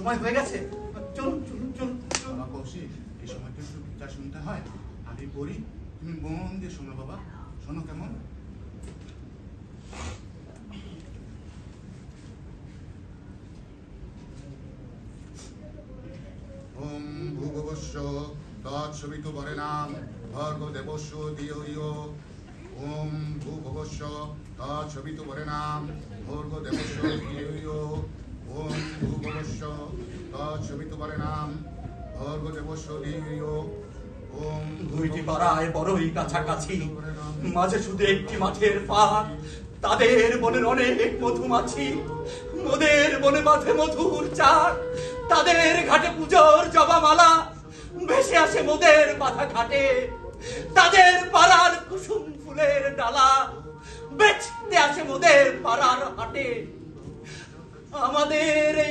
সময় হয়ে গেছে? চলুন চলুন চলুন। বাবা কৌশিক এই সময়টা একটু বিচার শুনতে হয় আমি পড়ি তুমি মন দিয়ে শোনো বাবা। শোনো কেমন? ওম ভূগবস্য তৎসবিত বরেণাম ভর্গ দেবস্য দিয় ওম ভূগবস্য তৎসবিত বরেণাম ভর্গ দেবস্য দিয় তৎসবিত বরেণাম ভর্গ দেবস্য দিয় ইয় ওম দুইটি পাড়ায় বড়ই কাছাকাছি, মাঝে শুধু একটি মাঠের পাড়। তাদের বনের অনেক মধুমাছি, মোদের বনে বাঁধে মধুর চার। তাদের ঘাটে পুজোর জবামালা, ভেসে আসে মোদের বাধা ঘাটে। তাদের পাড়ার কুসুম ফুলের ডালা, বেচতে আসে মোদের পাড়ার হাটে। আমাদের